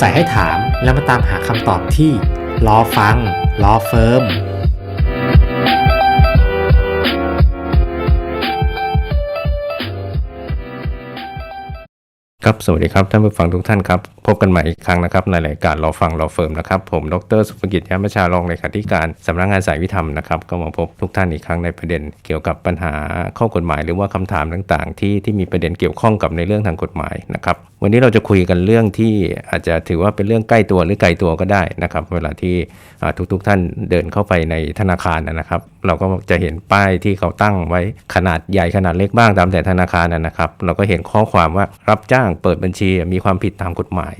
สัยให้ถาม แล้วมาตามหาคำตอบที่รอฟังรอเฟิร์มครับสวัสดีครับท่านผู้ฟังทุกท่านครับ พบกันใหม่อีกครั้งนะครับ ในรายการรอฟังรอเฟิร์มนะครับ ผมดรสุภกิจยามชารองเลขาธิการสำนักงานสายวิธรรมนะครับ ก็มาพบทุกท่านอีกครั้งในประเด็นเกี่ยวกับปัญหาข้อกฎหมาย หรือว่าคำถามต่างๆ ที่ที่มีประเด็นเกี่ยวข้องกับในเรื่องทางกฎหมายนะครับวันนี้เราจะคุยกันเรื่องที่อาจจะถือว่าเป็นเรื่องใกล้ตัวหรือไกลตัวก็ได้นะครับ เวลาที่ทุกๆท่านเดินเข้าไปในธนาคารนะครับ เราก็จะเห็นป้ายที่เขาตั้งไว้ขนาดใหญ่ขนาดเล็กบ้างตามแต่ธนาคารนะครับ เราก็เห็นข้อความว่ารับจ้างเปิดบัญชีมีความผิดตามกฎหมาย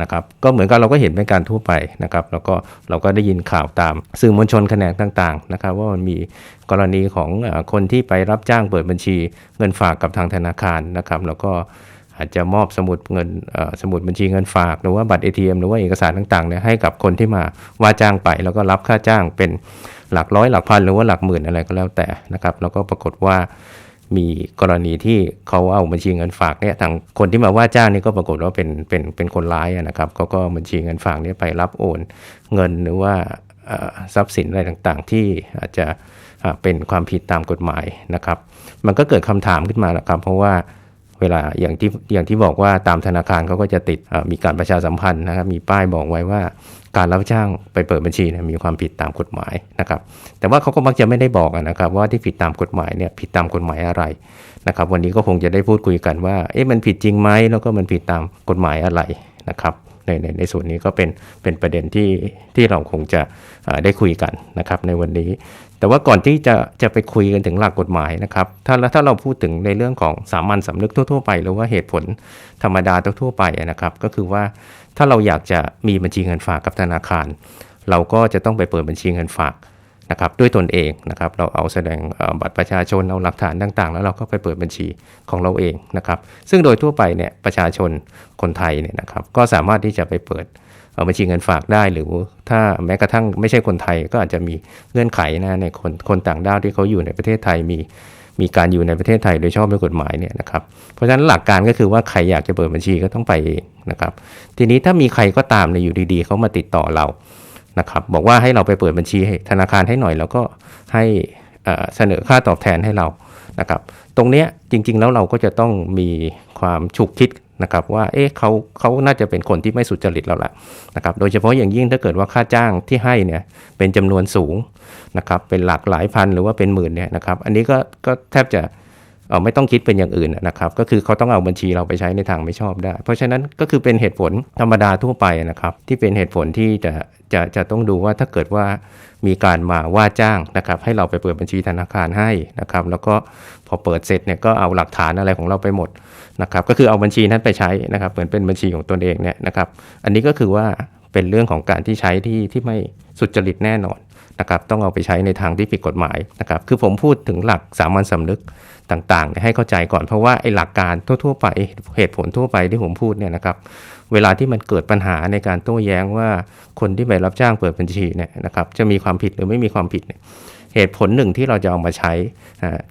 นะครับก็เหมือนกับเราก็เห็นเป็นการทั่วไปนะครับแล้วก็เราก็ได้ยินข่าวตามสื่อมวลชนแขนงต่างๆนะครับว่ามันมีกรณีของคนที่ไปรับจ้างเปิดบัญชีเงินฝากกับทางธนาคารนะครับแล้วก็ อาจจะมอบสมุดเงินสมุดบัญชีเงินฝากหรือว่าบัตร ATM หรือว่าเอกสารต่างๆเนี่ยให้กับคนที่มาว่าจ้างไป แล้วก็รับค่าจ้างเป็นหลักร้อยหลักพันหรือว่าหลักหมื่นอะไรก็แล้วแต่นะครับแล้วก็ปรากฏว่ามีกรณีที่เขาเอาบัญชีเงินฝากเนี่ยทางคนที่มาว่าจ้างนี่ก็ปรากฏว่าเป็นเป็นเป็นคนร้ายนะครับเขาก็บัญชีเงินฝากเนี่ยไปรับโอนเงินหรือว่าทรัพย์สินอะไรต่างๆ ที่อาจจะเป็นความผิดตามกฎหมายนะครับ มันก็เกิดคำถามขึ้นมาแล้วครับ เพราะว่า เวลาอย่างที่อย่างที่บอกว่าตามธนาคารเขาก็จะติดมีการประชาสัมพันธ์นะครับมีป้ายบอกไว้ว่าการรับจ้างไปเปิดบัญชีมีความผิดตามกฎหมายนะครับ แต่ว่าเขาก็มักจะไม่ได้บอกนะครับ ว่าที่ผิดตามกฎหมายเนี่ยผิดตามกฎหมายอะไรนะครับ วันนี้ก็คงจะได้พูดคุยกันว่าเอ๊ะมันผิดจริงไหมแล้วก็มันผิดตามกฎหมายอะไรนะครับในในในส่วนนี้ก็เป็นเป็นประเด็นที่ที่เราคงจะได้คุยกันนะครับในวันนี้ แต่ว่าก่อนที่จะจะไปคุยกันถึงหลักกฎหมายนะครับ ถ้าถ้าเราพูดถึงในเรื่องของสามัญสำนึกทั่วๆไป หรือว่าเหตุผลธรรมดาทั่วๆไปนะครับ ก็คือว่าถ้าเราอยากจะมีบัญชีเงินฝากกับธนาคาร เราก็จะต้องไปเปิดบัญชีเงินฝากนะครับด้วยตนเองนะครับ เราเอาแสดงบัตรประชาชนเอาหลักฐานต่างๆ แล้วเราก็ไปเปิดบัญชีของเราเองนะครับ ซึ่งโดยทั่วไปเนี่ยประชาชนคนไทยเนี่ยนะครับ ก็สามารถที่จะไปเปิด บัญชีเงินฝากได้หรือถ้าแม้กระทั่งไม่ใช่คนไทยก็อาจจะมีเงื่อนไขนะในคนคนต่างด้าวที่เขาอยู่ในประเทศไทยมีมีการอยู่ในประเทศไทยโดยชอบด้วยกฎหมายเนี่ยนะครับ เพราะฉะนั้นหลักการก็คือว่าใครอยากจะเปิดบัญชีก็ต้องไปเองนะครับ ทีนี้ถ้ามีใครก็ตามในยอยู่ดีๆเขามาติดต่อเรานะครับ บอกว่าให้เราไปเปิดบัญชีให้ธนาคารให้หน่อยแล้วก็ให้เสนอค่าตอบแทนให้เรานะครับ ตรงเนี้ยจริงๆแล้วเราก็จะต้องมีความฉุกคิด นะครับว่าเอ๊ะเขาเขาน่าจะเป็นคนที่ไม่สุจริตเราละนะครับโดยเฉพาะอย่างยิ่งถ้าเกิดว่าค่าจ้างที่ให้เนี่ยเป็นจำนวนสูงนะครับเป็นหลักหลายพันหรือว่าเป็นหมื่นเนี่ยนะครับอันนี้ก็ก็แทบจะ ไม่ต้องคิดเป็นอย่างอื่นนะครับ ก็คือเขาต้องเอาบัญชีเราไปใช้ในทางไม่ชอบได้ เพราะฉะนั้นก็คือเป็นเหตุผลธรรมดาทั่วไปนะครับที่เป็นเหตุผลที่จะจะจะต้องดูว่าถ้าเกิดว่ามีการมาว่าจ้างนะครับให้เราไปเปิดบัญชีธนาคารให้นะครับแล้วก็พอเปิดเสร็จเนี่ยก็เอาหลักฐานอะไรของเราไปหมดนะครับก็คือเอาบัญชีนั้นไปใช้นะครับเหมือนเป็นบัญชีของตนเองเนี่ยนะครับอันนี้ก็คือว่าเป็นเรื่องของการที่ใช้ที่ที่ไม่สุจริตแน่นอน นะครับต้องเอาไปใช้ในทางที่ผิดกฎหมายนะครับคือผมพูดถึงหลักสามัญสำนึกต่างๆ ให้เข้าใจก่อนเพราะว่าไอ้หลักการทั่วๆไปเหตุผลทั่วไปที่ผมพูดเนี่ยนะครับเวลาที่มันเกิดปัญหาในการโต้แย้งว่าคนที่ไปรับจ้างเปิดบัญชีเนี่ยนะครับจะมีความผิดหรือไม่มีความผิดเนี่ย เหตุผลหนึ่งที่เราจะเอามาใช้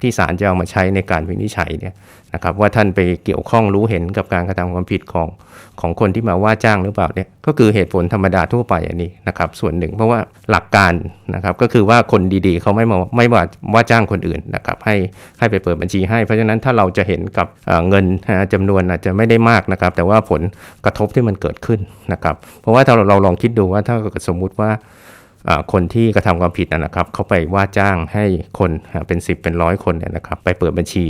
ที่ศาลจะเอามาใช้ในการวินิจฉัยเนี่ยนะครับว่าท่านไปเกี่ยวข้องรู้เห็นกับการกระทำความผิดของของคนที่มาว่าจ้างหรือเปล่าเนี่ยก็คือเหตุผลธรรมดาทั่วไปอันนี้นะครับส่วนหนึ่งเพราะว่าหลักการนะครับก็คือว่าคนดีๆ เขาไม่มาไม่ว่าว่าจ้างคนอื่นนะครับให้ให้ไปเปิดบัญชีให้ เพราะฉะนั้นถ้าเราจะเห็นกับเเงินนะจำนวนอาจจะไม่ได้มากนะครับ แต่ว่าผลกระทบที่มันเกิดขึ้นนะครับเพราะว่าถ้าเราลองคิดดูว่าถ้าเกิดสมมุติว่า คนที่กระทำความผิดนะครับ เขาไปว่าจ้างให้คนเป็น 10 เป็นร้อยคนเนี่ยนะครับ ไปเปิดบัญชี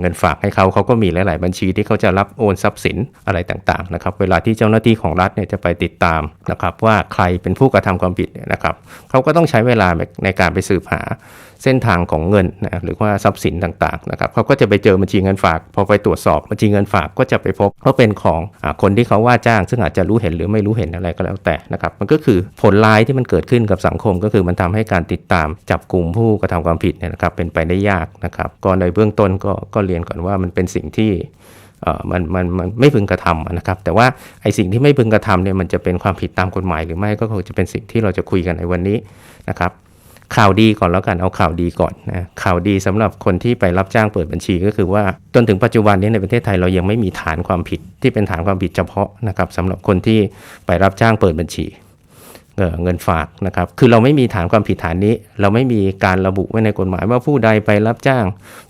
เงินฝากให้เขาเขาก็มีหลาย ๆ บัญชีที่เขาจะรับโอนทรัพย์สินอะไรต่าง ๆ นะครับ เวลาที่เจ้าหน้าที่ของรัฐเนี่ยจะไปติดตามนะครับ ว่าใครเป็นผู้กระทำความผิดเนี่ยนะครับเขาก็ต้องใช้เวลาในการไปสืบหาเส้นทางของเงินนะหรือว่าทรัพย์สินต่างๆนะครับเขาก็จะไปเจอบัญชีเงินฝากพอไปตรวจสอบบัญชีเงินฝากก็จะไปพบว่าเป็นของอคนที่เขาว่าจ้าง ซึ่งอาจจะรู้เห็นหรือไม่รู้เห็นอะไรก็แล้วแต่นะครับมันก็คือผลร้ายที่มันเกิดขึ้นกับสังคม ก็คือมันทำให้การติดตามจับกลุ่มผู้กระทำความผิดเนี่ยนะครับเป็นไปได้ยากนะครับก็ในเบื้องต้นก็ก็เรียนก่อนว่ามันเป็นสิ่งที่เอ่อมันมันมันไม่พึงกระทำนะครับ แต่ว่าไอ้สิ่งที่ไม่พึงกระทำเนี่ยมันจะเป็นความผิดตามกฎหมายหรือไม่ก็คงจะเป็นสิ่งที่เราจะคุยกันในวันนี้นะครับ ข่าวดีก่อนแล้วกันเอาข่าวดีก่อนนะข่าวดีสำหรับคนที่ไปรับจ้างเปิดบัญชีก็คือว่าจนถึงปัจจุบันนี้ในประเทศไทยเรายังไม่มีฐานความผิดที่เป็นฐานความผิดเฉพาะนะครับสำหรับคนที่ไปรับจ้างเปิดบัญชีเอ่อเงินฝากนะครับคือเราไม่มีฐานความผิดฐานนี้ เราไม่มีการระบุไว้ในกฎหมายว่าผู้ใดไปรับจ้าง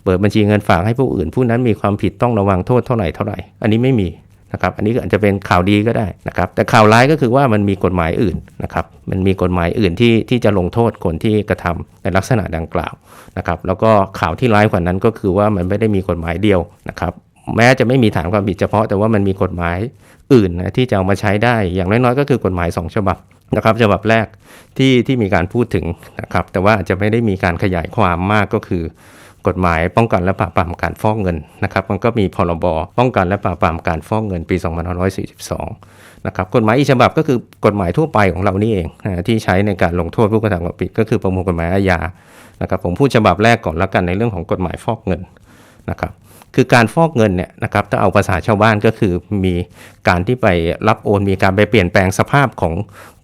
เปิดบัญชีเงินฝากให้ผู้อื่น ผู้นั้นมีความผิดต้องระวังโทษเท่าไหร่เท่าไหร่ อันนี้ไม่มี นะครับอันนี้ก็อาจจะเป็นข่าวดีก็ได้นะครับแต่ข่าวร้ายก็คือว่ามันมีกฎหมายอื่นนะครับมันมีกฎหมายอื่นที่ที่จะลงโทษคนที่กระทำในลักษณะดังกล่าวนะครับแล้วก็ข่าวที่ร้ายกว่านั้นก็คือว่ามันไม่ได้มีกฎหมายเดียวนะครับแม้จะไม่มีฐานความผิดเฉพาะ แต่ว่ามันมีกฎหมายอื่นนะที่จะเอามาใช้ได้อย่างน้อยๆ ก็คือกฎหมายสองฉบับนะครับฉบับแรกที่ที่มีการพูดถึงนะครับแต่ว่าอาจจะไม่ได้มีการขยายความมากก็คือ กฎหมายป้องกันและปราบปรามการฟอกเงินนะครับ มันก็มีพรบป้องกันและปราบปรามการฟอกเงินปี 2542 นะครับ กฎหมายอีกฉบับก็คือกฎหมายทั่วไปของเรานี่เองที่ใช้ในการลงโทษผู้กระทำความผิดก็คือประมวลกฎหมายอาญานะครับ ผมพูดฉบับแรกก่อนแล้วกันในเรื่องของกฎหมายฟอกเงินนะครับคือการฟอกเงินเนี่ยนะครับถ้าเอาภาษาชาวบ้านก็คือมีการที่ไปรับโอนมีการไปเปลี่ยนแปลงสภาพของ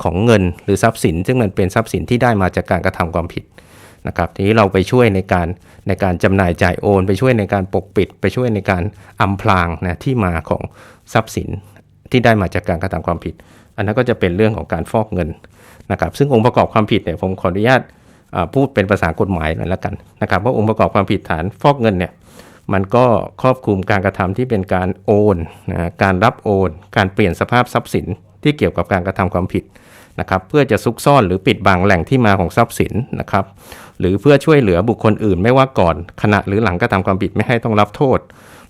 ของเงิน หรือทรัพย์สิน ซึ่งมันเป็นทรัพย์สินที่ได้มาจากการกระทำความผิด นะครับทีนี้เราไปช่วยในการในการจำหน่ายจ่ายโอน ไปช่วยในการปกปิด ไปช่วยในการอำพรางนะที่มาของทรัพย์สินที่ได้มาจากการกระทำความผิด อันนั้นก็จะเป็นเรื่องของการฟอกเงินนะครับ ซึ่งองค์ประกอบความผิดเนี่ยผมขออนุญาตพูดเป็นภาษากฎหมายหน่อยละกันนะครับว่าองค์ประกอบความผิดฐานฟอกเงินเนี่ยมันก็ครอบคลุมการกระทำที่เป็นการโอนนะการรับโอน การเปลี่ยนสภาพทรัพย์สินที่เกี่ยวกับการกระทำความผิดนะครับเพื่อจะซุกซ่อนหรือปิดบังแหล่งที่มาของทรัพย์สินนะครับ หรือเพื่อช่วยเหลือบุคคลอื่น ไม่ว่าก่อนขณะหรือหลังกระทำความผิดไม่ให้ต้องรับโทษ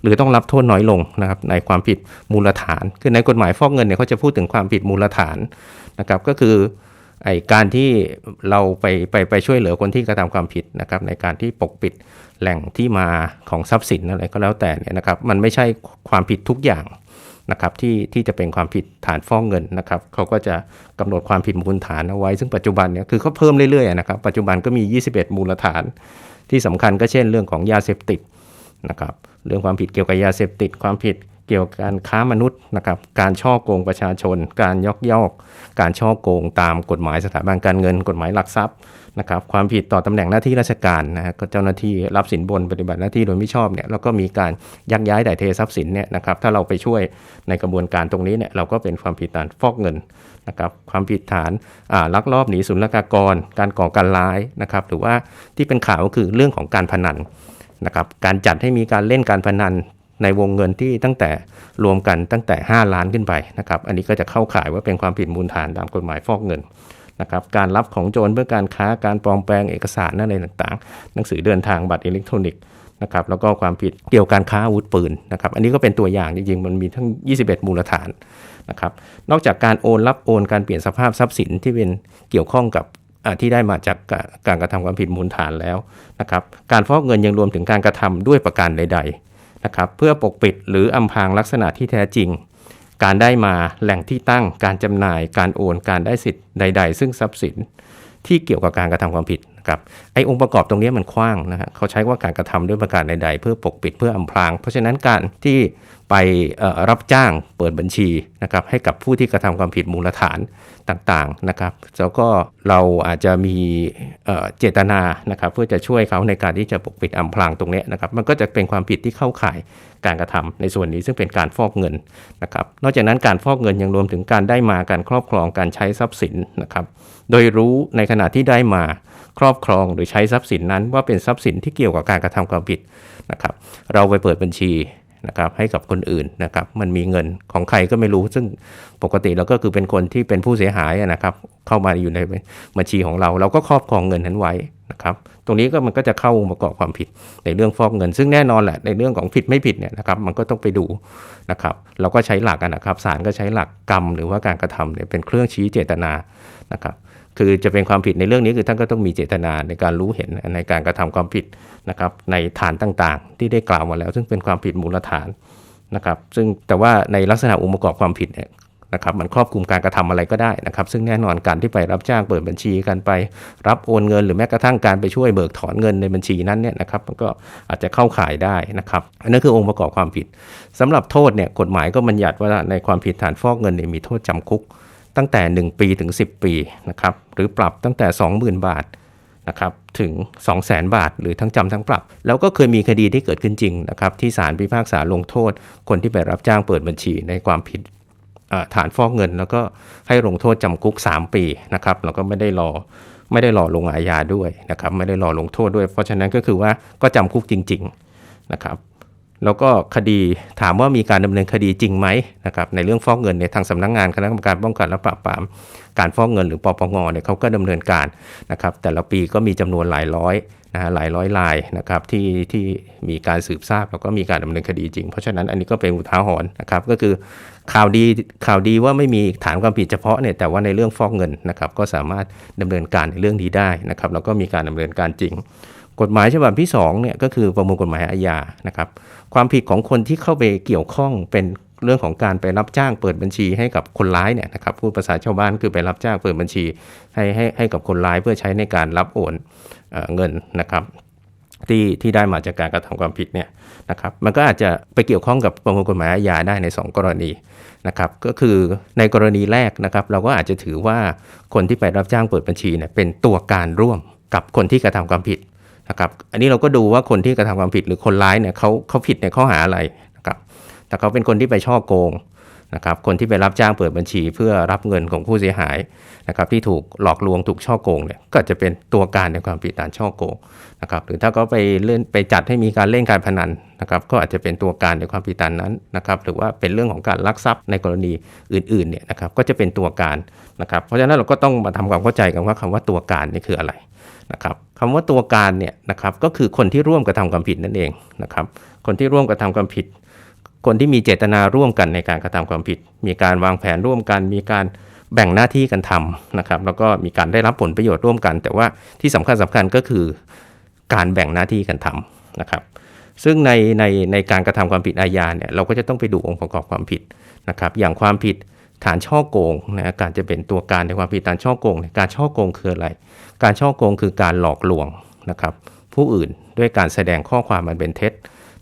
หรือต้องรับโทษน้อยลงนะครับในความผิดมูลฐาน คือในกฎหมายฟอกเงินเนี่ยเขาจะพูดถึงความผิดมูลฐานนะครับก็คือไอการที่เราไปไปไปช่วยเหลือคนที่กระทำความผิดนะครับในการที่ปกปิดแหล่งที่มาของทรัพย์สินอะไรก็แล้วแต่เนี่ยนะครับมันไม่ใช่ความผิดทุกอย่าง นะครับที่ที่จะเป็นความผิดฐานฟ้องเงินนะครับเขาก็จะกำหนดความผิดมูลฐานเอาไว้ ซึ่งปัจจุบันเนี่ยคือเขาเพิ่มเรื่อยๆนะครับปัจจุบันก็มี 21 มูลฐาน ที่สำคัญก็เช่นเรื่องของยาเสพติดนะครับเรื่องความผิดเกี่ยวกับยาเสพติด ความผิดเกี่ยวกับการค้ามนุษย์นะครับการช่อโกงประชาชน การยอกยอก การช่อโกงตามกฎหมายสถาบันการเงิน กฎหมายหลักทรัพย์ นะครับความผิดต่อตำแหน่งหน้าที่ราชการนะฮะก็เจ้าหน้าที่รับสินบนปฏิบัติหน้าที่โดยไม่ชอบเนี่ยแล้วก็มีการยักย้ายถ่ายเททรัพย์สินเนี่ยนะครับถ้าเราไปช่วยในกระบวนการตรงนี้เนี่ยเราก็เป็นความผิดฐานฟอกเงินนะครับความผิดฐานลักลอบหนีศุลกากร การก่อการร้ายนะครับหรือว่าที่เป็นข่าวก็คือเรื่องของการพนันนะครับการจัดให้มีการเล่นการพนันในวงเงินที่ตั้งแต่รวมกันตั้งแต่ 5 ล้านขึ้นไปนะครับอันนี้ก็จะเข้าข่ายว่าเป็นความผิดมูลฐานตามกฎหมายฟอกเงิน นะครับการรับของโจรเพื่อการค้าการปลอมแปลงเอกสารอะไรต่างๆ หนังสือเดินทางบัตรอิเล็กทรอนิกส์นะครับแล้วก็ความผิดเกี่ยวกับการค้าอาวุธปืนนะครับอันนี้ก็เป็นตัวอย่างจริงๆ มันมีทั้ง 21 มูลฐานนะครับนอกจากการโอนรับโอนการเปลี่ยนสภาพทรัพย์สินที่เป็นเกี่ยวข้องกับที่ได้มาจากการกระทำความผิดมูลฐานแล้วนะครับการฟอกเงินยังรวมถึงการกระทำด้วยประการใด ๆนะครับเพื่อปกปิดหรืออำพรางลักษณะที่แท้จริง การได้มาแหล่งที่ตั้งการจำหน่าย การโอน การได้สิทธิ์ใด ๆ ซึ่งทรัพย์สินที่เกี่ยวกับการกระทำความผิดนะครับไอ้องค์ประกอบตรงนี้มันกว้างนะฮะเขาใช้ว่าการกระทำด้วยประการใด ๆ เพื่อปกปิดเพื่ออำพราง เพราะฉะนั้นการที่ไปรับจ้างเปิดบัญชีนะครับให้กับผู้ที่กระทำความผิดมูลฐานต่างๆนะครับแล้วก็เราอาจจะมีเจตนานะครับเพื่อจะช่วยเขาในการที่จะปกปิดอำพรางตรงนี้นะครับมันก็จะเป็นความผิดที่เข้าข่าย การกระทำในส่วนนี้ซึ่งเป็นการฟอกเงินนะครับ นอกจากนั้นการฟอกเงินยังรวมถึงการได้มาการครอบครองการใช้ทรัพย์สินนะครับ โดยรู้ในขณะที่ได้มาครอบครองหรือใช้ทรัพย์สินนั้นว่าเป็นทรัพย์สินที่เกี่ยวกับการกระทำความผิดนะครับ เราไปเปิดบัญชีนะครับให้กับคนอื่นนะครับมันมีเงินของใครก็ไม่รู้ ซึ่งปกติเราก็คือเป็นคนที่เป็นผู้เสียหายนะครับ เข้ามาอยู่ในบัญชีของเรา เราก็ครอบครองเงินนั้นไว้ นะครับตรงนี้ก็มันก็จะเข้าองค์ประกอบความผิดในเรื่องฟอกเงิน ซึ่งแน่นอนแหละในเรื่องของผิดไม่ผิดเนี่ยนะครับมันก็ต้องไปดูนะครับเราก็ใช้หลักนะครับศาลก็ใช้หลักกรรมหรือว่าการกระทำเนี่ยเป็นเครื่องชี้เจตนานะครับคือจะเป็นความผิดในเรื่องนี้คือท่านก็ต้องมีเจตนาในการรู้เห็นในการกระทำความผิดนะครับในฐานต่างๆ ที่ได้กล่าวมาแล้ว ซึ่งเป็นความผิดมูลฐานนะครับซึ่งแต่ว่าในลักษณะองค์ประกอบความผิดเนี่ย นะครับมันครอบคลุมการกระทำอะไรก็ได้นะครับ ซึ่งแน่นอนการที่ไปรับจ้างเปิดบัญชีการไปรับโอนเงิน หรือแม้กระทั่งการไปช่วยเบิกถอนเงินในบัญชีนั้นเนี่ยนะครับมันก็อาจจะเข้าข่ายได้นะครับอันนั้นคือองค์ประกอบความผิดสำหรับโทษเนี่ยกฎหมายก็บัญญัติว่าในความผิดฐานฟอกเงินเนี่ยมีโทษจำคุก ตั้งแต่ 1 ปีถึง 10 ปีนะครับหรือปรับตั้งแต่ 20,000 บาทนะครับถึง 2 0 0 0 0 0 บาท หรือทั้งจำทั้งปรับ แล้วก็เคยมีคดีที่เกิดขึ้นจริงนะครับที่ศาลพิพากษาลงโทษ คนที่ไปรับจ้างเปิดบัญชีในความผิด ฐานฟอกเงิน แล้วก็ให้ลงโทษจำคุก 3 ปีนะครับแล้วก็ไม่ได้รอไม่ได้รอลงอาญาด้วยนะครับไม่ได้รอลงโทษด้วย เพราะฉะนั้นก็คือว่าก็จำคุกจริงๆนะครับแล้วก็คดีถามว่ามีการดำเนินคดีจริงไหมนะครับในเรื่องฟอกเงินในทางสำนักงานคณะกรรมการป้องกันและปราบปรามการฟอกเงินหรือปปงเนี่ยเขาก็ดำเนินการนะครับแต่ละปีก็มีจำนวนหลายร้อย นะหลายร้อยลายนะครับที่ที่มีการสืบทราบแล้วก็มีการดำเนินคดีจริง เพราะฉะนั้นอันนี้ก็เป็นอุทาหรณ์นะครับก็คือข่าวดีข่าวดีว่าไม่มีฐานความผิดเฉพาะเนี่ยแต่ว่าในเรื่องฟอกเงินนะครับก็สามารถดำเนินการในเรื่องนี้ได้นะครับแล้วก็มีการดำเนินการจริง กฎหมายฉบับที่2เนี่ยก็คือประมวลกฎหมายอาญานะครับความผิดของคนที่เข้าไปเกี่ยวข้องเป็นเรื่องของการไปรับจ้างเปิดบัญชีให้กับคนร้ายเนี่ยนะครับพูดภาษาชาวบ้านคือไปรับจ้างเปิดบัญชีให้ให้ให้กับคนร้ายเพื่อใช้ในการรับโอน เงินนะครับที่ที่ได้มาจากการกระทำความผิดเนี่ยนะครับมันก็อาจจะไปเกี่ยวข้องกับประมวลกฎหมายอาญาได้ใน 2 กรณีนะครับก็คือในกรณีแรกนะครับเราก็อาจจะถือว่าคนที่ไปรับจ้างเปิดบัญชีเนี่ยเป็นตัวการร่วมกับคนที่กระทำความผิดนะครับอันนี้เราก็ดูว่าคนที่กระทำความผิดหรือคนร้ายเนี่ยเขาเขาผิดในข้อหาอะไรนะครับแต่เขาเป็นคนที่ไปช่อโกง นะครับคนที่ไปรับจ้างเปิดบัญชีเพื่อรับเงินของผู้เสียหายนะครับที่ถูกหลอกลวงถูกช่อโกงเนี่ยก็จะเป็นตัวการในความผิดฐานช่อโกงนะครับหรือถ้าเขาไปเล่นไปจัดให้มีการเล่นการพนันนะครับก็อาจจะเป็นตัวการในความผิดฐานนั้นนะครับหรือว่าเป็นเรื่องของการลักทรัพย์ในกรณีอื่นๆเนี่ยนะครับก็จะเป็นตัวการนะครับเพราะฉะนั้นเราก็ต้องมาทำความเข้าใจกันว่าคำว่าตัวการนี่คืออะไรนะครับคำว่าตัวการเนี่ยนะครับก็คือคนที่ร่วมกระทำความผิดนั่นเองนะครับคนที่ร่วมกระทำความผิด คนที่มีเจตนาร่วมกันในการกระทำความผิด มีการวางแผนร่วมกัน มีการแบ่งหน้าที่กันทำนะครับ แล้วก็มีการได้รับผลประโยชน์ร่วมกัน แต่ว่าที่สำคัญสำคัญก็คือการแบ่งหน้าที่กันทำนะครับ ซึ่งในในในการกระทำความผิดอาญาเนี่ยเราก็จะต้องไปดูองค์ประกอบความผิดนะครับ อย่างความผิดฐานช่อโกงนะการจะเป็นตัวการในความผิดฐานช่อโกงการช่อโกงคืออะไร การช่อโกงคือการหลอกลวงนะครับ ผู้อื่นด้วยการแสดงข้อความมันเป็นเท็จ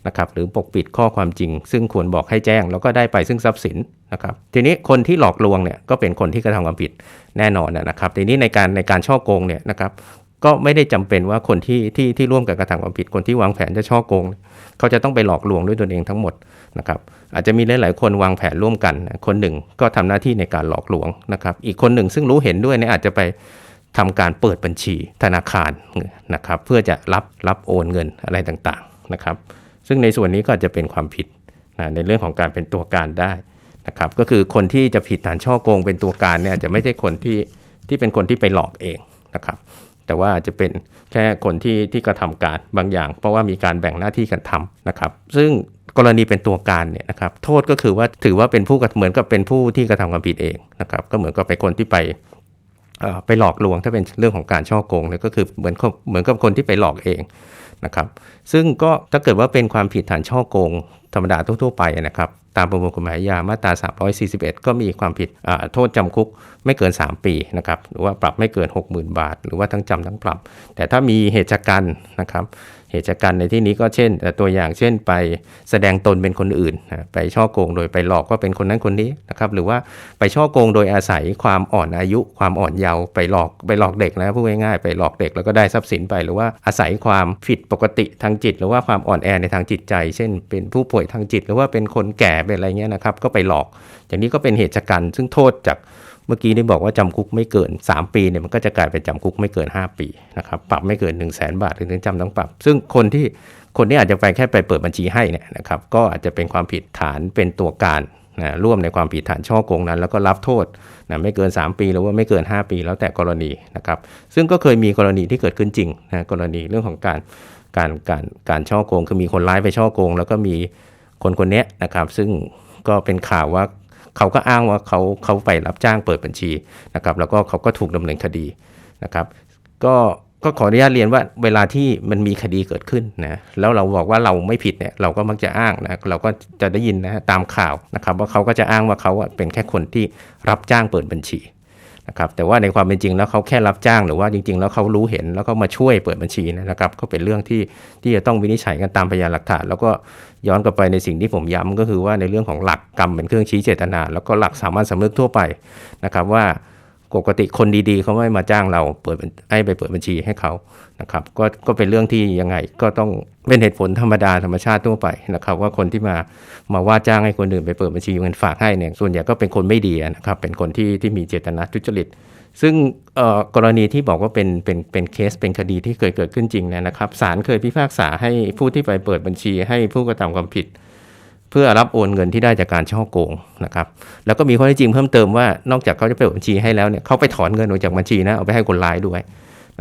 นะครับหรือปกปิดข้อความจริง ซึ่งควรบอกให้แจ้งแล้วก็ได้ไปซึ่งทรัพย์สินนะครับทีนี้คนที่หลอกลวงเนี่ยก็เป็นคนที่กระทำความผิดแน่นอนนะครับทีนี้ในการในการช่อโกงเนี่ยนะครับก็ไม่ได้จำเป็นว่าคนที่ที่ที่ร่วมกันกระทำความผิดคนที่วางแผนจะช่อโกง เขาจะต้องไปหลอกลวงด้วยตนเองทั้งหมดนะครับอาจจะมีหลาย ๆ คนวางแผนร่วมกัน คนหนึ่งก็ทำหน้าที่ในการหลอกลวงนะครับอีกคนหนึ่งซึ่งรู้เห็นด้วยเนี่ยอาจจะไปทำการเปิดบัญชีธนาคารนะครับเพื่อจะรับรับโอนเงินอะไรต่าง ๆ นะครับ ซึ่งในส่วนนี้ก็จะเป็นความผิดนะในเรื่องของการเป็นตัวการได้นะครับ ก็คือคนที่จะผิดฐานช่อโกงเป็นตัวการเนี่ยจะไม่ใช่คนที่ที่เป็นคนที่ไปหลอกเองนะครับ แต่ว่าจะเป็นแค่คนที่ที่กระทำการบางอย่าง เพราะว่ามีการแบ่งหน้าที่กันทำนะครับ ซึ่งกรณีเป็นตัวการเนี่ยนะครับโทษก็คือว่าถือว่าเป็นผู้เหมือนกับเป็นผู้ที่กระทำความผิดเองนะครับ ก็เหมือนกับเป็นคนที่ไป ไปหลอกลวงถ้าเป็นเรื่องของการช่อโกงเนี่ยก็คือเหมือนเหมือนกับคนที่ไปหลอกเองนะครับซึ่งก็ถ้าเกิดว่าเป็นความผิดฐานช่อโกง ธรรมดาทั่วๆไปนะครับ ตามประมวลกฎหมายอามาตรา 341 ก็มีความผิดโทษจำคุกไม่เกิน 3 ปีนะครับ หรือว่าปรับไม่เกิน 60,000 บาท หรือว่าทั้งจำทั้งปรับ แต่ถ้ามีเหตุจากรรนะครับ เหตุจากรรในที่นี้ก็เช่น ตัวอย่างเช่นไปแสดงตนเป็นคนอื่นนะไปช่อโกงโดยไปหลอกว่าเป็นคนนั้นคนนี้นะครับ หรือว่าไปช่อโกงโดยอาศัยความอ่อนอายุ ความอ่อนเยาว์ไปหลอกไปหลอกเด็กนะพูดง่ายๆไปหลอกเด็กแล้วก็ได้ทรัพย์สินไป หรือว่าอาศัยความผิดปกติทางจิต หรือว่าความอ่อนแอในทางจิตใจ เช่น เป็นผู้ป่วยทางจิต หรือว่าเป็นคนแก่เป็นอะไรเงี้ยนะครับ ก็ไปหลอก อย่างนี้ก็เป็นเหตุจากรรซึ่งโทษจากเมื่อกี้ได้บอกว่าจำคุกไม่เกิน 3 ปีเนี่ยมันก็จะกลายเป็นจำคุกไม่เกิน 5 ปีนะครับปรับไม่เกิน 1 0 0 0 0แบาทหรือทั้งจำทั้งปรับ ซึ่งคนที่คนที่อาจจะไปแค่ไปเปิดบัญชีให้เนี่ยนะครับก็อาจจะเป็นความผิดฐานเป็นตัวการนะร่วมในความผิดฐานช่อโกงนั้น แล้วก็รับโทษนะไม่เกิน 3 ปีหรือว่าไม่เกิน 5 ปีแล้วแต่กรณีนะครับซึ่งก็เคยมีกรณีที่เกิดขึ้นจริงนะกรณีเรื่องของการการการการช่อโกงคือมีคนร้ายไปช่อโกง แล้วก็มี คนคนนี้นะครับ ซึ่งก็เป็นข่าวว่าเขาก็อ้างว่าเขาเขาไปรับจ้างเปิดบัญชีนะครับ แล้วก็เขาก็ถูกดำเนินคดีนะครับ ก็ก็ขออนุญาตเรียนว่าเวลาที่มันมีคดีเกิดขึ้นนะแล้วเราบอกว่าเราไม่ผิดเนี่ยเราก็มักจะอ้างนะเราก็จะได้ยินนะตามข่าวนะครับ ว่าเขาก็จะอ้างว่าเขาเป็นแค่คนที่รับจ้างเปิดบัญชี นะครับแต่ว่าในความเป็นจริงแล้วเขาแค่รับจ้าง หรือว่าจริง ๆ แล้วเขารู้เห็นแล้วก็มาช่วยเปิดบัญชีนะครับก็เป็นเรื่องที่ที่จะต้องวินิจฉัยกันตามพยานหลักฐาน แล้วก็ย้อนกลับไปในสิ่งที่ผมย้ำก็คือว่าในเรื่องของหลักกรรมเป็นเครื่องชี้เจตนา แล้วก็หลักสามัญสำนึกทั่วไปนะครับว่า ปกติคนดีๆเขาไม่มาจ้างเราเปิดให้ไปเปิดบัญชีให้เขานะครับก็ก็เป็นเรื่องที่ยังไงก็ต้องเป็นเหตุผลธรรมดาธรรมชาติทั่วไปนะครับ ว่าคนที่มามาว่าจ้างให้คนอื่นไปเปิดบัญชีเงินฝากให้เนี่ยส่วนใหญ่ก็เป็นคนไม่ดีนะครับเป็นคนที่ที่มีเจตนาทุจริตซึ่งกรณีที่บอกว่าเป็นเป็นเป็นเคสเป็นคดีที่เคยเกิดขึ้นจริงนะครับศาลเคยพิพากษาให้ผู้ที่ไปเปิดบัญชีให้ผู้กระทำความผิด เพื่อรับโอนเงินที่ได้จากการช่อโกงนะครับ แล้วก็มีข้อเท็จจริงเพิ่มเติมว่านอกจากเขาจะเปิดบัญชีให้แล้วเนี่ยเขาไปถอนเงินออกจากบัญชีนะเอาไปให้คนร้ายด้วย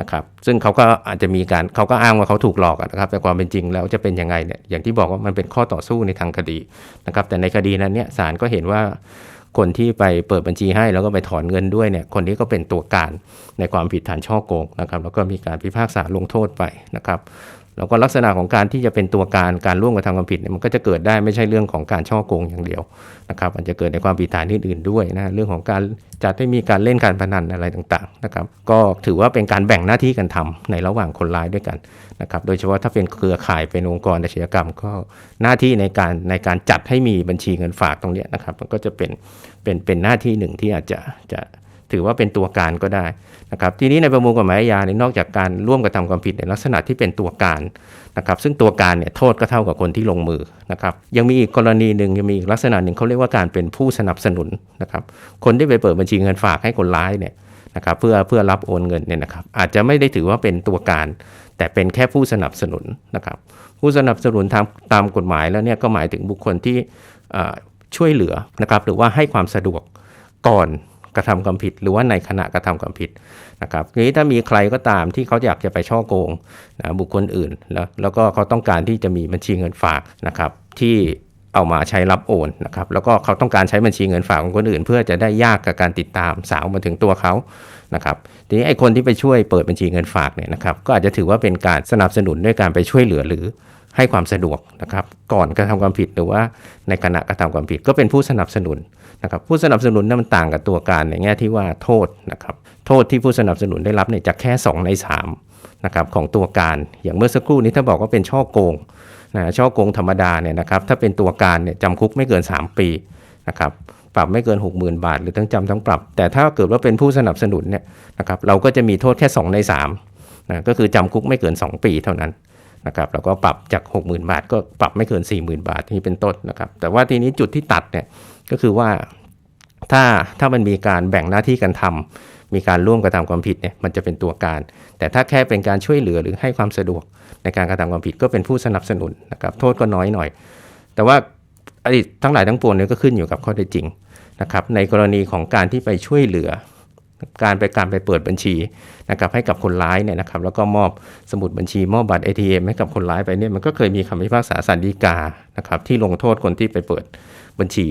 นะครับ ซึ่งเขาก็อาจจะมีการเขาก็อ้างว่าเขาถูกหลอกนะครับ แต่ความเป็นจริงแล้วจะเป็นยังไงเนี่ยอย่างที่บอกว่ามันเป็นข้อต่อสู้ในทางคดีนะครับ แต่ในคดีนั้นเนี่ยศาลก็เห็นว่าคนที่ไปเปิดบัญชีให้แล้วก็ไปถอนเงินด้วยเนี่ยคนนี้ก็เป็นตัวการในความผิดฐานช่อโกงนะครับ แล้วก็มีการพิพากษาลงโทษไปนะครับ แล้วก็ลักษณะของการที่จะเป็นตัวการการร่วมกระทำความผิดเนี่ยมันก็จะเกิดได้ไม่ใช่เรื่องของการช่อโกงอย่างเดียวนะครับมันจะเกิดในความผิดฐานอื่นๆด้วยนะเรื่องของการจัดให้มีการเล่นการพนันอะไรต่างๆนะครับก็ถือว่าเป็นการแบ่งหน้าที่กันทำในระหว่างคนร้ายด้วยกันนะครับโดยเฉพาะถ้าเป็นเครือข่ายเป็นองค์กรอาชญากรรม ก็หน้าที่ในการในการจัดให้มีบัญชีเงินฝากตรงนี้นะครับมันก็จะเป็นเป็นเป็นหน้าที่หนึ่งที่อาจจะจะ ถือว่าเป็นตัวการก็ได้นะครับทีนี้ในประมวลกฎหมายอาญาเนี่ยนอกจากการร่วมกระทำความผิดในลักษณะที่เป็นตัวการนะครับซึ่งตัวการเนี่ยโทษก็เท่ากับคนที่ลงมือนะครับยังมีอีกกรณีหนึ่งยังมีอีกลักษณะหนึ่งเขาเรียกว่าการเป็นผู้สนับสนุนนะครับคนที่ไปเปิดบัญชีเงินฝากให้คนร้ายเนี่ยนะครับเพื่อเพื่อรับโอนเงินเนี่ยนะครับอาจจะไม่ได้ถือว่าเป็นตัวการ แต่เป็นแค่ผู้สนับสนุนนะครับผู้สนับสนุนตามตามกฎหมายแล้วเนี่ยก็หมายถึงบุคคลที่ช่วยเหลือนะครับหรือว่าให้ความสะดวกก่อน กระทำความผิด หรือว่าในขณะกระทำความผิดนะครับทีนี้ถ้ามีใครก็ตามที่เขาอยากจะไปช่อโกงนะบุคคลอื่นแล้วแล้วก็เขาต้องการที่จะมีบัญชีเงินฝากนะครับที่เอามาใช้รับโอนนะครับแล้วก็เขาต้องการใช้บัญชีเงินฝากของคนอื่น เพื่อจะได้ยากกับการติดตามสาวมาถึงตัวเขานะครับทีนี้ไอ้คนที่ไปช่วยเปิดบัญชีเงินฝากเนี่ยนะครับก็อาจจะถือว่าเป็นการสนับสนุนด้วยการไปช่วยเหลือหรือให้ความสะดวกนะครับก่อนกระทำความผิดหรือว่าในขณะกระทำความผิดก็เป็นผู้สนับสนุน นะครับผู้สนับสนุนนั้นมันต่างกับตัวการในแง่ที่ว่าโทษนะครับโทษที่ผู้สนับสนุนได้รับเนี่ยจะแค่ 2 ใน3นะครับของตัวการอย่างเมื่อสักครู่นี้ถ้าบอกว่าเป็นช่อโกงนะช่อโกงธรรมดาเนี่ยนะครับถ้าเป็นตัวการเนี่ยจำคุกไม่เกิน 3 ปีนะครับปรับไม่เกิน 60,000 บาท หรือทั้งจำทั้งปรับ แต่ถ้าเกิดว่าเป็นผู้สนับสนุนเนี่ยนะครับเราก็จะมีโทษแค่ 2 ใน3นะก็คือจำคุกไม่เกิน 2 ปีเท่านั้นนะครับแล้วก็ปรับจาก 60,000 บาท ก็ปรับไม่เกิน 40,000 บาทนี่เป็นต้นนะครับแต่ว่าทีนี้จุดที่ตัดเนี่ย ก็คือว่าถ้าถ้ามันมีการแบ่งหน้าที่กันทำมีการร่วมกระทำความผิดเนี่ยมันจะเป็นตัวการ แต่ถ้าแค่เป็นการช่วยเหลือหรือให้ความสะดวกในการกระทำความผิดก็เป็นผู้สนับสนุนนะครับโทษก็น้อยหน่อย แต่ว่าอดีตทั้งหลายทั้งปวงเนี่ยก็ขึ้นอยู่กับข้อเท็จจริงนะครับในกรณีของการที่ไปช่วยเหลือ การไปการไปเปิดบัญชีนะครับให้กับคนร้ายเนี่ยนะครับแล้วก็มอบสมุดบัญชีมอบบัตร ATM ให้กับคนร้ายไปเนี่ยมันก็เคยมีคำพิพากษาสันดีกานะครับที่ลงโทษคนที่ไปเปิดบัญชี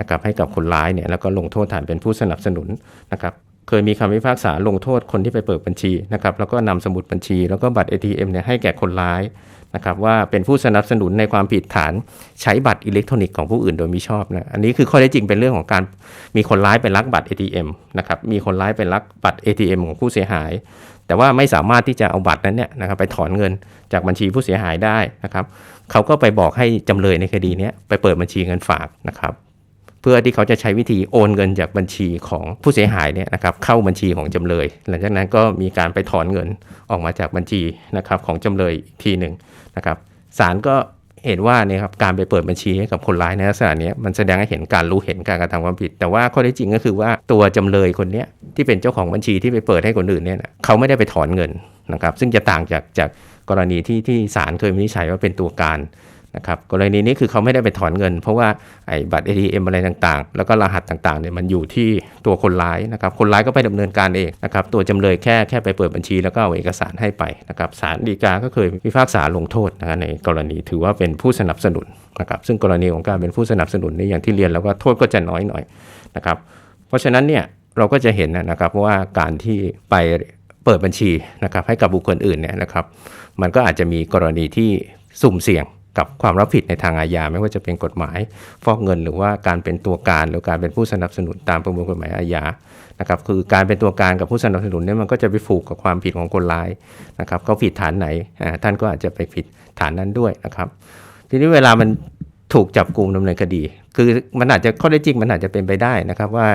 นะครับให้กับคนร้ายเนี่ยแล้วก็ลงโทษฐานเป็นผู้สนับสนุนนะครับเคยมีคำพิพากษาลงโทษคนที่ไปเปิดบัญชีนะครับแล้วก็นำสมุดบัญชี แล้วก็บัตร ATM เนี่ยให้แก่คนร้ายนะครับว่าเป็นผู้สนับสนุนในความผิดฐานใช้บัตรอิเล็กทรอนิกส์ของผู้อื่นโดยมิชอบนะอันนี้คือข้อเท็จจริงเป็นเรื่องของการมีคนร้ายไปลักบัตร ATM นะครับมีคนร้ายไปลักบัตร ATM ของผู้เสียหาย แต่ว่าไม่สามารถที่จะเอาบัตรนั้นเนี่ยนะครับไปถอนเงินจากบัญชีผู้เสียหายได้นะครับเขาก็ไปบอกให้จำเลยในคดีนี้ไปเปิดบัญชีเงินฝากนะครับ เพื่อที่เขาจะใช้วิธีโอนเงินจากบัญชีของผู้เสียหายเนี่ยนะครับเข้าบัญชีของจำเลย หลังจากนั้นก็มีการไปถอนเงินออกมาจากบัญชีนะครับของจำเลยอีกทีหนึ่งนะครับศาลก็เห็นว่าเนี่ยครับการไปเปิดบัญชีให้กับคนร้ายในลักษณะนี้มันแสดงให้เห็นการรู้เห็นการกระทำความผิด แต่ว่าข้อเท็จจริงก็คือว่าตัวจำเลยคนนี้ที่เป็นเจ้าของบัญชีที่ไปเปิดให้คนอื่นเนี่ยเขาไม่ได้ไปถอนเงินนะครับซึ่งจะต่างจากจากกรณีที่ที่ศาลเคยวินิจฉัยว่าเป็นตัวการ นะครับกรณีนี้คือเขาไม่ได้ไปถอนเงิน เพราะว่าไอ้บัตร ATM อะไรต่างๆ แล้วก็รหัสต่างๆเนี่ยมันอยู่ที่ตัวคนร้ายนะครับคนร้ายก็ไปดำเนินการเองนะครับตัวจำเลยแค่แค่ไปเปิดบัญชีแล้วก็เอาเอกสารให้ไปนะครับศาลฎีกาก็เคยพิพากษาลงโทษนะในกรณีถือว่าเป็นผู้สนับสนุนนะครับซึ่งกรณีของการเป็นผู้สนับสนุนนี่อย่างที่เรียนแล้วก็โทษก็จะน้อยหน่อยนะครับเพราะฉะนั้นเนี่ยเราก็จะเห็นนะครับว่าการที่ไปเปิดบัญชีนะครับให้กับบุคคลอื่นเนี่ยนะครับมันก็อาจจะมีกรณีที่สุ่มเสี่ยง กับความรับผิดในทางอาญาไม่ว่าจะเป็นกฎหมาย ฟอกเงินหรือว่าการเป็นตัวการหรือการเป็นผู้สนับสนุนตามประมวลกฎหมายอาญานะครับคือการเป็นตัวการกับผู้สนับสนุนเนี่ยมันก็จะไปผูกกับความผิดของคนร้ายนะครับเขาผิดฐานไหนท่านก็อาจจะไปผิดฐานนั้นด้วยนะครับ ทีนี้เวลามันถูกจับกลุ่มดำเนินคดี คือมันอาจจะข้อได้จริงมันอาจจะเป็นไปได้นะครับว่า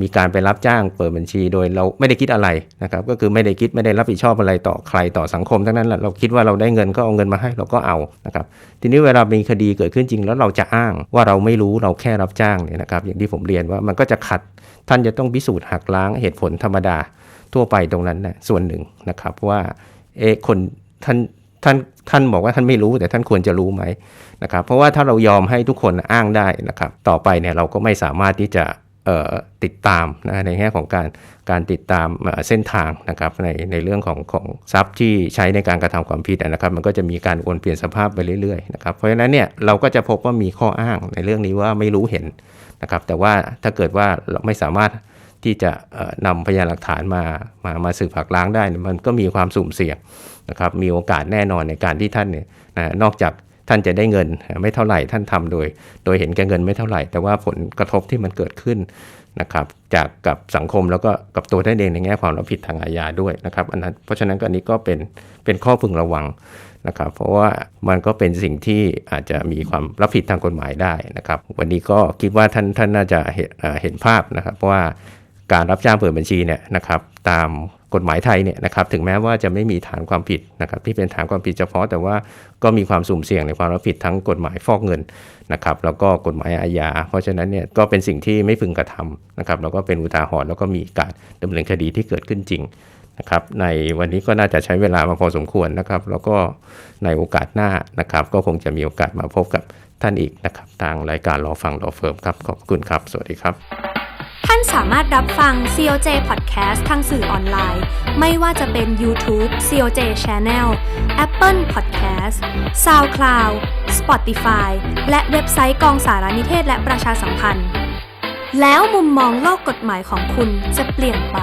มีการไปรับจ้างเปิดบัญชีโดยเราไม่ได้คิดอะไรนะครับก็คือไม่ได้คิดไม่ได้รับผิดชอบอะไรต่อใครต่อสังคมทั้งนั้นแหละเราคิดว่าเราได้เงินก็เอาเงินมาให้เราก็เอานะครับทีนี้เวลามีคดีเกิดขึ้นจริงแล้วเราจะอ้างว่าเราไม่รู้เราแค่รับจ้างเนี่ยนะครับอย่างที่ผมเรียนว่ามันก็จะขัดท่านจะต้องพิสูจน์หักล้างเหตุผลธรรมดาทั่วไปตรงนั้นนะส่วนหนึ่งนะครับว่าเอะคนท่าน ท่านท่านบอกว่าท่านไม่รู้แต่ท่านควรจะรู้ไหมนะครับเพราะว่าถ้าเรายอมให้ทุกคนอ้างได้นะครับ ต่อไปเนี่ยเราก็ไม่สามารถที่จะติดตามนะในแง่ของการการติดตามเส้นทางนะครับในในเรื่องของของทรัพย์ที่ใช้ในการกระทำความผิดนะครับ มันก็จะมีการวนเปลี่ยนสภาพไปเรื่อยๆนะครับเพราะฉะนั้นเนี่ยเราก็จะพบว่ามีข้ออ้างในเรื่องนี้ว่าไม่รู้เห็นนะครับ แต่ว่าถ้าเกิดว่าเราไม่สามารถ ที่จะเอ่อนำพยานหลักฐานมามามาสืบหักล้างได้นี่มันก็มีความสุ่มเสี่ยงนะครับมีโอกาสแน่นอนในการที่ท่านเนี่ยนะนอกจากท่านจะได้เงินไม่เท่าไหร่ท่านทำโดย โดยเห็นแก่เงินไม่เท่าไหร่ แต่ว่าผลกระทบที่มันเกิดขึ้นนะครับจากกับสังคมแล้วก็กับตัวท่านเองในแง่ความรับผิดทางอาญาด้วยนะครับอันนั้นเพราะฉะนั้นก็อันนี้ก็เป็นเป็นข้อพึงระวังนะครับเพราะว่ามันก็เป็นสิ่งที่อาจจะมีความรับผิดทางกฎหมายได้นะครับ วันนี้ก็คิดว่าท่านท่านน่าจะเห็นเอ่อเห็นภาพนะครับเพราะว่า การรับจ้างเปิดบัญชีเนี่ยนะครับตามกฎหมายไทยเนี่ยนะครับถึงแม้ว่าจะไม่มีฐานความผิดนะครับที่เป็นฐานความผิดเฉพาะแต่ว่าก็มีความสุ่มเสี่ยงในความรับผิดทั้งกฎหมายฟอกเงินนะครับแล้วก็กฎหมายอาญา เพราะฉะนั้นเนี่ยก็เป็นสิ่งที่ไม่พึงกระทำนะครับแล้วก็เป็นอุทาหรณ์แล้วก็มีการดำเนินคดีที่เกิดขึ้นจริงนะครับในวันนี้ก็น่าจะใช้เวลามาพอสมควรนะครับ แล้วก็ในโอกาสหน้านะครับ ก็คงจะมีโอกาสมาพบกับท่านอีกนะครับ ทางรายการรอฟังรอเฟิร์มครับ ขอบคุณครับ สวัสดีครับ ท่านสามารถรับฟัง COJ Podcast ทางสื่อออนไลน์ ไม่ว่าจะเป็น YouTube COJ Channel Apple Podcast SoundCloud Spotify และเว็บไซต์กองสารนิเทศและประชาสัมพันธ์ แล้วมุมมองโลกกฎหมายของคุณจะเปลี่ยนไป